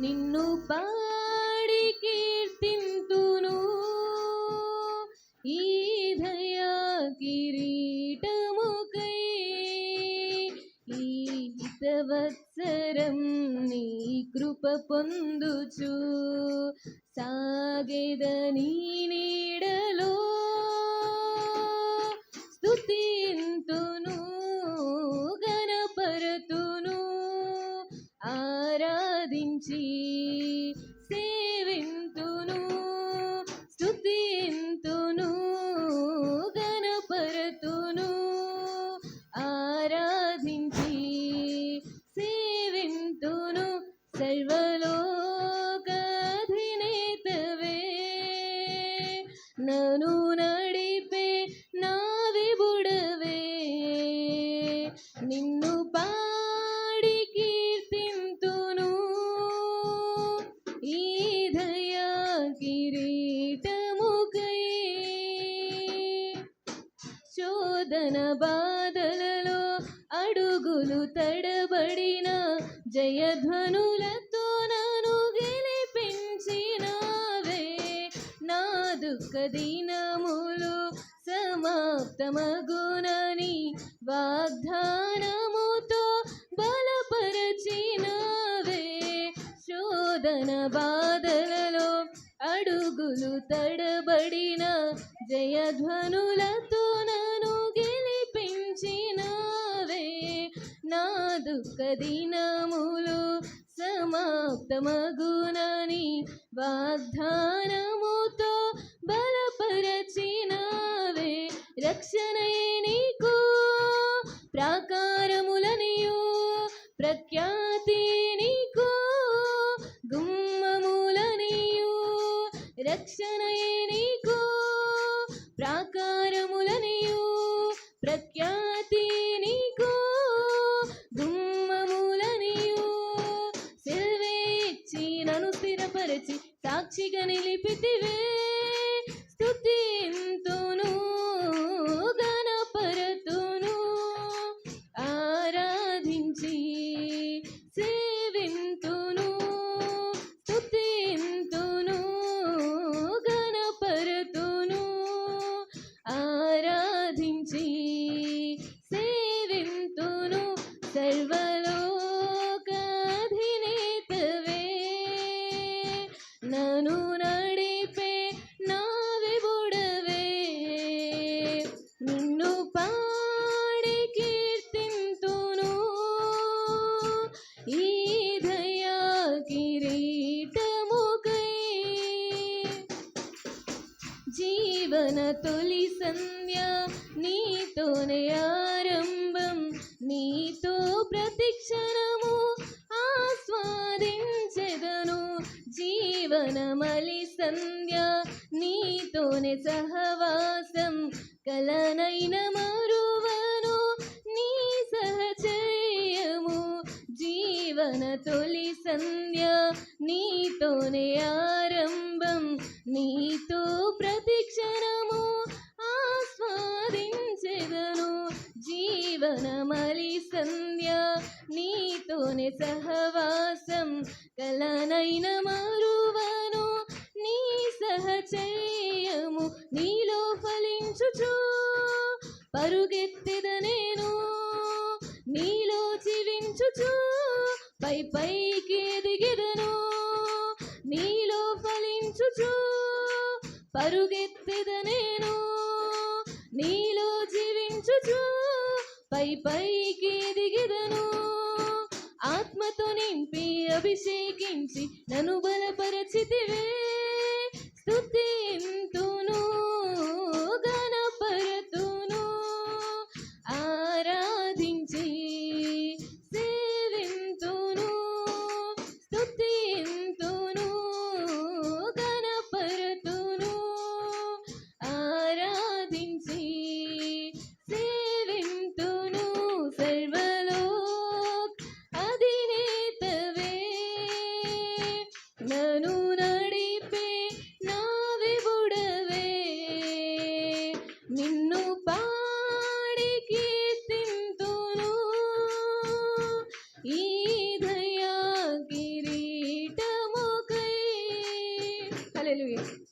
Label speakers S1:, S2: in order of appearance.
S1: నిన్ను పాడి కీర్తింతును. ఈ దయా కిరీటముకై ఈ హితవత్సరం నీ కృప పొందుచు. సాగెదని స్తుతించి సేవింతును స్తుతింతును గణపరతును ఆరాధించి సేవింతును సర్వలోకధినేతవే. నను నడిపే నా విబుడవే నిన్న శోధన బాధలలో అడుగులు తడబడిన జయధ్వనులతో నన్ను గెలిపించినావే. నా దుఃఖ దినములు సమాప్తమగునని వాగ్దానముతో బలపరచినవే. శోధన బాధలలో అడుగులు తడబడిన జయధ్వనులతో నన్ను గెలిపించినవే నా దుఃఖ దినములు సమాప్తమగునని వాగ్దానముతో బలపరచినవే. రక్షణే నీకు ప్రాకారములనియు ప్రఖ్యాతి నీకు గుమ్మములనియు. రక్షణయే నీకు ప్రాకారములనియు స్థిరపరచి సాక్షిగా నిలిపితివే. స్థుతి స్తుతింతును గణపరతును ఆరాధించి సేవింతును స్థుతి స్తుతింతును గణపరతును ఆరాధించి సేవింతును సర్వ మన తొలి సంధ్య నీతోనే ఆరంభం. నీతో ప్రతిక్షణము ఆస్వాదించెదను. జీవన మలి సంధ్య నీతోనే సహవాసం. కలనైన మరువను జీవన తొలి సంధ్య నీతోనే ఆరంభం. నీతో ప్రతిక్షణము ఆస్వాదించెదను జీవన మలి సంధ్య నీతోనే సహవాసం. కలనైన మారువను నీ సహచేయము నీలో ఫలించుచు. పరుగెత్తిద నేను నీలో జీవించుచూ. పై పైకి ఎదిగెదను నీలో ఫలించుచు పరుగెత్తిద నేను నీలో జీవించుచు పై పైకి ఎదిగెదను ఆత్మతో నింపి అభిషేకించి నన్ను బలపరచితివే స్తుతింతును నను నడిపే నా వివుడవే నిన్ను పాడి కీర్తింతును. ఈ దయా కిరీటముకై. హల్లెలూయా.